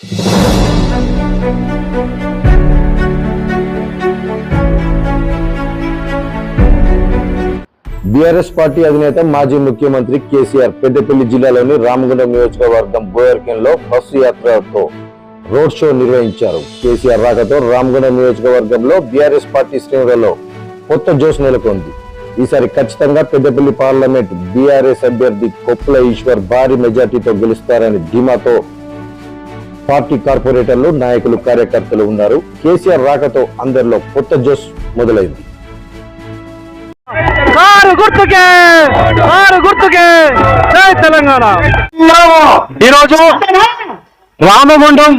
BRS party అధినేత మాజీ ముఖ్యమంత్రి కేసీఆర్ పెద్దపల్లి జిల్లాలోని రామగుండం నియోజకవర్గం బోయర్కెన్లో బస్సు యాత్రతో రోడ్ షో నిర్వహించారు. కేసీఆర్ రాకతో రామగుండం నియోజకవర్గంలో బీఆర్ఎస్ పార్టీ శ్రేణులలో కొత్త జోష్ నెలకొంది. ఈసారి ఖచ్చితంగా పెద్దపల్లి పార్లమెంట్ బీఆర్ఎస్ అభ్యర్థి కొప్పుల ఈశ్వర్ భారీ మెజార్టీతో గెలుస్తారని ధీమాతో పార్టీ కార్పొరేటర్లు నాయకులు కార్యకర్తలు ఉన్నారు. కేసీఆర్ రాకతో అందరిలో కొత్త జోష్ మొదలైంది. కారు గుర్తుకే కారు గుర్తుకే జై తెలంగాణ. ఈరోజు రామగుండం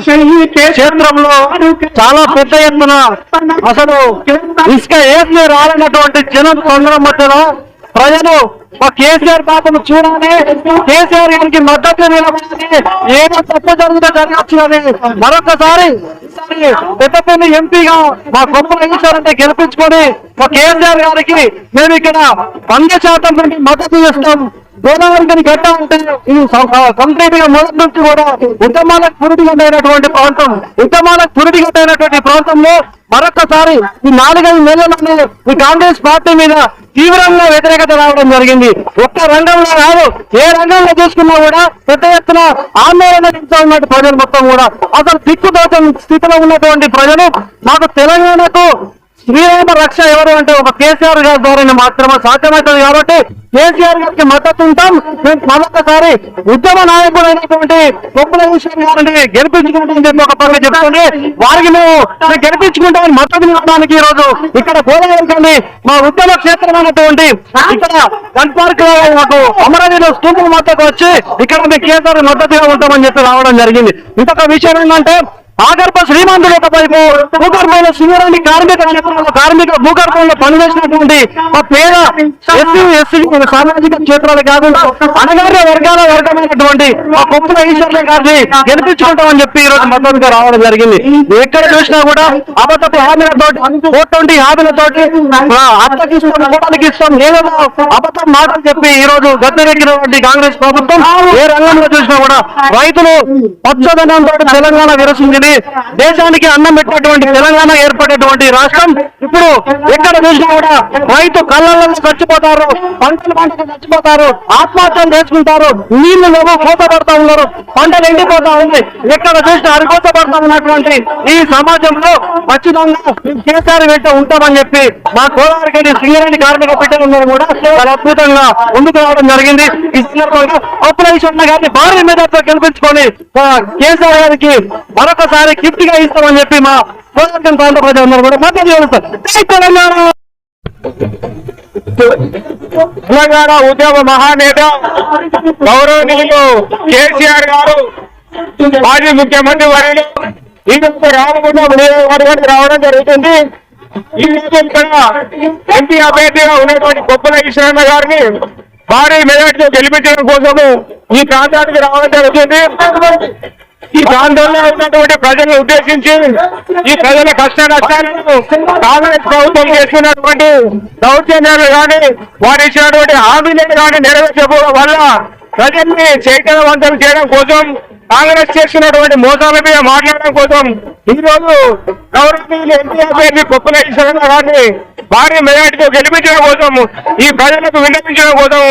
క్షేత్రంలో చాలా పెద్ద ఎత్తున అసలు ఇసుక ఏసీ రాలన్నటువంటి జనం తొందర మధ్యలో ప్రజలు మా కేసీఆర్ పాపను చూడాలి. కేసీఆర్ గారికి మద్దతు నిలబడాలి ఏదో తప్పు జరుగుతుందో జరగచ్చు అని మరొకసారి పెద్దపల్లి ఎంపీగా మా గొప్ప అంటే గెలిపించుకొని మా కేసీఆర్ గారికి మేము ఇక్కడ వంద శాతం నుండి మద్దతు ఇస్తాం గోదావరి కానీ గడ్డ అంటే ఈ కంప్లీట్గా మొదటి నుంచి కూడా ఉద్యమాలకు పురుటిగడ్డైనటువంటి ప్రాంతం ఉద్యమాలకు పురుటిగడ్డైనటువంటి ప్రాంతంలో మరొకసారి ఈ నాలుగైదు నెలల్లోనే ఈ కాంగ్రెస్ పార్టీ మీద తీవ్రంగా వ్యతిరేకత రావడం జరిగింది. ఒక్క రంగంలో కాదు ఏ రంగంలో చూసుకున్నా కూడా పెద్ద ఎత్తున ఆందోళన చెందుతూ ఉన్నట్టు ప్రజలు మొత్తం కూడా. అసలు దిక్కుదోచని స్థితిలో ఉన్నటువంటి ప్రజలు మాకు తెలంగాణకు శ్రీరామ రక్ష ఎవరు అంటే ఒక కేసీఆర్ గారి ద్వారా మాత్రమే సాధ్యమవుతుంది కాబట్టి కేసీఆర్ గారికి మద్దతు ఉంటాం. మేము మరొకసారి ఉద్యమ నాయకుడు అయినటువంటి గొప్పల విషయం గారిని గెలిపించుకుంటామని చెప్పి ఒక పనులు చెప్తుంది. వారికి మేము గెలిపించుకుంటామని మద్దతు ఇవ్వడానికి ఈ రోజు ఇక్కడ గోదావరి మా ఉద్యమ క్షేత్రమైనటువంటి ఇక్కడ గన్ పార్క్ మాకు అమరావతిలో స్థూపం మద్దతు వచ్చి ఇక్కడ మేము కేసీఆర్ మద్దతుగా ఉంటామని చెప్పి రావడం జరిగింది. ఇంకొక విషయం ఏంటంటే ఆగర్భ శ్రీమంతుడు వైపు భూగర్భంలో సింగరాన్ని కార్మిక క్షేత్రంలో కార్మిక భూగర్భంలో పనిచేసినటువంటి మా పేద ఎస్సీ ఎస్సీ సామాజిక క్షేత్రాలు కాకుండా అణగారిన వర్గాల వర్గమైనటువంటి ఆ కొప్పుల ఈశ్వర్య గారిని గెలిపించుకుంటామని చెప్పి ఈ రోజు మద్దతుగా రావడం జరిగింది. ఎక్కడ చూసినా కూడా అబద్ధపు హామీలతోటి ఓటువంటి హామీలతోటి అత్తకి ఇస్తాం కోటానికి ఇస్తాం ఏదో అబద్ధం మాటలు చెప్పి ఈ రోజు గద్దెరెక్కినటువంటి కాంగ్రెస్ ప్రభుత్వం ఏ రంగంలో చూసినా కూడా రైతులు పచ్చదనంతో తెలంగాణ విరసించింది దేశానికి అన్నం పెట్టినటువంటి తెలంగాణ ఏర్పడేటువంటి రాష్ట్రం ఇప్పుడు ఎక్కడ చూసినా కూడా రైతు కళ్ళల్లో చచ్చిపోతారు పంటలు పంటలు చచ్చిపోతారు ఆత్మహత్యలు చేసుకుంటారు నీళ్ళు లేవో కోత పడతా ఉన్నారు పంటలు ఎండిపోతా ఉంది. ఎక్కడ చూసినా అరికోత పడతా ఉన్నటువంటి ఈ సమాజంలో ఖచ్చితంగా కేసీఆర్ వెంట ఉంటామని చెప్పి మా గోదావరికి సింగరేణి కార్మిక బిడ్డలు ఉన్నారు కూడా చాలా అద్భుతంగా ముందుకు రావడం జరిగింది. ఈ సందర్భంగా ఆపరేషన్ గారిని భారీ మీద గెలిపించుకొని కేసీఆర్ గారికి ఒక్కసారి గిఫ్ట్గా ఇస్తామని చెప్పి మా పోరాటం ప్రాంత ప్రజలందరూ కూడా మద్దతు తెలుస్తారు జై తెలంగాణ! తెలంగాణ ఉద్యమ మహానేత గౌరవనీయులు కేసీఆర్ గారు మాజీ ముఖ్యమంత్రి వర్యులు ఈ యొక్క రామగుండం నియోజకవర్గానికి రావడం జరుగుతుంది. ఈ రోజు ఇక్కడ ఎంపీ అభ్యర్థిగా ఉన్నటువంటి గొప్పల ఈశ్వరన్న గారిని భారీ మెజార్టీతో గెలిపించడం కోసము ఈ ప్రాంతానికి రావడం జరుగుతుంది. ఈ ప్రాంతంలో ఉన్నటువంటి ప్రజలను ఉద్దేశించి ఈ ప్రజల కష్ట నష్టాలను కాంగ్రెస్ ప్రభుత్వం చేస్తున్నటువంటి దౌర్జన్యాలు కానీ వారు ఇచ్చినటువంటి హామీలను కానీ నెరవేర్చకపోవడం వల్ల ప్రజల్ని చైతన్యవంతం చేయడం కోసం కాంగ్రెస్ చేస్తున్నటువంటి మోసాల మీద మాట్లాడడం కోసం ఈ రోజు గౌరవనీయులు ఎంపీ అభ్యర్థి కొప్పుల ఈశ్వరన్న గారిని భారీ మెజార్టీతో గెలిపించడం కోసం ఈ ప్రజలకు విన్నపించడం కోసం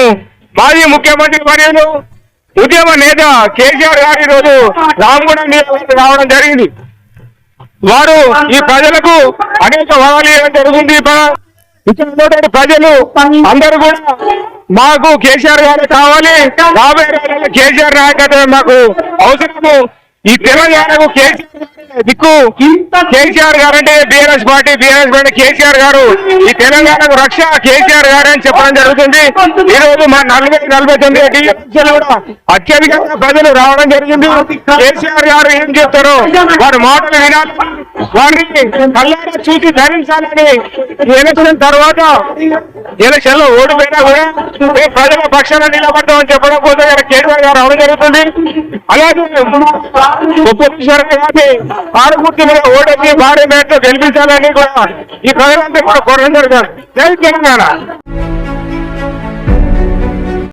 మాజీ ముఖ్యమంత్రి మరియు ఉద్యమ నేత కేసీఆర్ గారు ఈరోజు రామగుండం నియోజకవర్గం రావడం జరిగింది. వారు ఈ ప్రజలకు అనేక వరాలు ఇవ్వడం జరుగుతుంది. ప- ఇక్కడ ప్రజలు అందరూ కూడా మాకు కేసీఆర్ గారు కావాలి. రాబోయే రోజుల్లో కేసీఆర్ నాయకత్వం మాకు అవసరము. ఈ తెలంగాణకు కేసీఆర్ దిక్కు. కేసీఆర్ గారు అంటే BRS party BRS party KCR garu. ఈ తెలంగాణకు రక్ష కేసీఆర్ గారు అని చెప్పడం జరుగుతుంది. ఈ రోజు మా నలభై నలభై తొమ్మిది టీఎంసీలు కూడా అత్యధికంగా ప్రజలు రావడం జరిగింది. కేసీఆర్ గారు ఏం చెప్తారో వారి మాటలు వినాలి. వారిని కళ్ళారా చూసి ధరించాలని ఈ ఎలక్షన్ తర్వాత ఎలక్షన్లో ఓడిపోయినా కూడా మేము ప్రజల పక్షాన నిలబడ్డామని చెప్పడం కోసం ఇక్కడ కేటీఆర్ గారు అవడం జరుగుతుంది. అలాగే ఉపేశ్వర గారిని ఆరుగుర్తి మీద ఓడేసి భారీ మేరతో గెలిపించాలని కూడా ఈ ప్రజలంతా కూడా కోరడం జరుగుతుంది. జై తెలంగాణ.